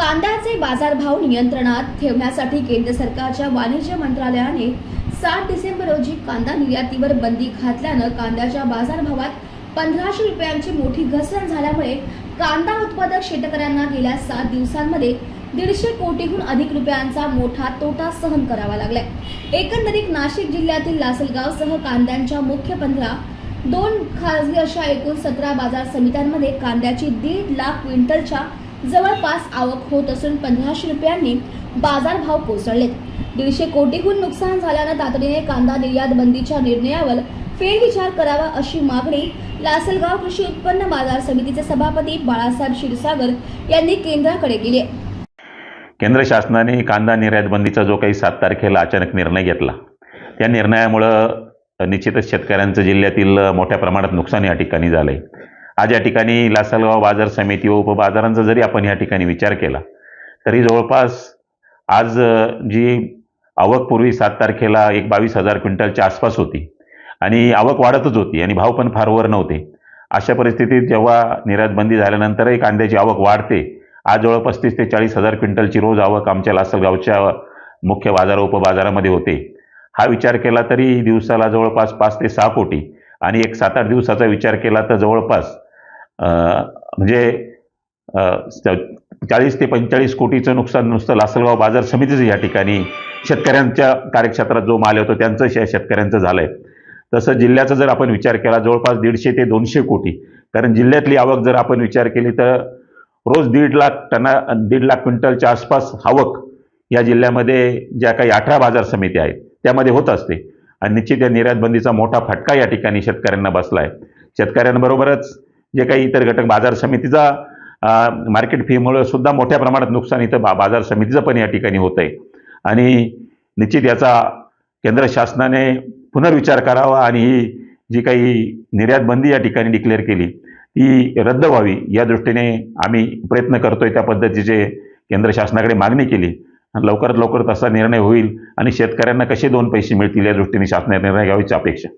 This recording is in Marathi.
कांद्याचे बाजारभाव नियंत्रणात ठेवण्यासाठी केंद्र सरकारच्या वाणिज्य मंत्रालयाने सात डिसेंबर रोजी कांदा निर्यातीवर बंदी घातल्यानं कांद्याच्या बाजारभावात पंधराशे रुपयांची मोठी घसरण झाल्यामुळे कांदा उत्पादक शेतकऱ्यांना गेल्या सात दिवसांमध्ये दीडशे कोटीहून अधिक रुपयांचा मोठा तोटा सहन करावा लागलाय. एकंदरीत नाशिक जिल्ह्यातील लासलगावसह कांद्यांच्या मुख्य पंधरा दोन खासगी अशा एकूण सतरा बाजार समित्यांमध्ये कांद्याची दीड लाख क्विंटलच्या जवळपास आवक होत असून पंधराशे रुपयांनी बाजारभाव कोसळलेत. दीडशे कोटीहून नुकसान झाल्यानं तातडीने कांदा निर्यात बंदीच्या निर्णयावर फेरविचार करावा अशी मागणी लासलगाव कृषी उत्पन्न बाजार समितीचे सभापती बाळासाहेब क्षीरसागर यांनी केंद्राकडे केली आहे. केंद्र शासनाने कांदा निर्यात बंदीचा जो काही सात तारखेला अचानक निर्णय घेतला त्या निर्णयामुळं निश्चितच शेतकऱ्यांचं जिल्ह्यातील मोठ्या प्रमाणात नुकसान या ठिकाणी झालं आहे आज या ठिकाणी लासलगाव बाजार समिती व उपबाजारांचा जरी आपण या ठिकाणी विचार केला तरी जवळपास आज जी आवक पूर्वी सात तारखेला एक बावीस हजार क्विंटलच्या आसपास होती आणि आवक वाढतच होती आणि भाव पण फार वर नव्हते. अशा परिस्थितीत जेव्हा निर्यातबंदी झाल्यानंतरही कांद्याची आवक वाढते आज जवळ पस्तीस ते चाळीस हजार क्विंटलची रोज आवक आमच्या लासलगावच्या मुख्य बाजार उपबाजारामध्ये होते. हा विचार केला तरी दिवसाला जवळपास पाच ते सहा कोटी आणि एक सात आठ दिवसाचा विचार केला तर जवळपास म्हणजे चाळीस ते पंचेचाळीस कोटीचं नुकसान नुसतं लासलगाव बाजार समितीचं या ठिकाणी. शेतकऱ्यांच्या कार्यक्षेत्रात जो माल येतो त्यांचं शे शेतकऱ्यांचं झालंय. तसं जिल्ह्याचा जर आपण विचार केला जवळपास दीडशे ते दोनशे कोटी. कारण जिल्ह्यातली आवक जर आपण विचार केली तर रोज दीड लाख टना दीड लाख क्विंटलच्या आसपास आवक या जिल्ह्यामध्ये ज्या काही अठरा बाजार समिती आहेत त्यामध्ये होत असते. आणि निश्चित या निर्यातबंदीचा मोठा फटका या ठिकाणी शेतकऱ्यांना बसला आहे शेतकऱ्यांबरोबरच जे काही इतर घटक बाजार समितीचा मार्केट फीमुळे सुद्धा मोठ्या प्रमाणात नुकसान इथं बा बाजार समितीचं पण या ठिकाणी होत आहे आणि निश्चित याचा केंद्र शासनाने पुनर्विचार करावा आणि ही जी काही निर्यात बंदी या ठिकाणी डिक्लेअर केली ती रद्द व्हावी या दृष्टीने आम्ही प्रयत्न करतोय त्या पद्धतीचे केंद्र शासनाकडे मागणी केली. आणि लवकरात लवकर तसा निर्णय होईल आणि शेतकऱ्यांना कसे दोन पैसे मिळतील या दृष्टीने शासनाने निर्णय घ्यावीची अपेक्षा.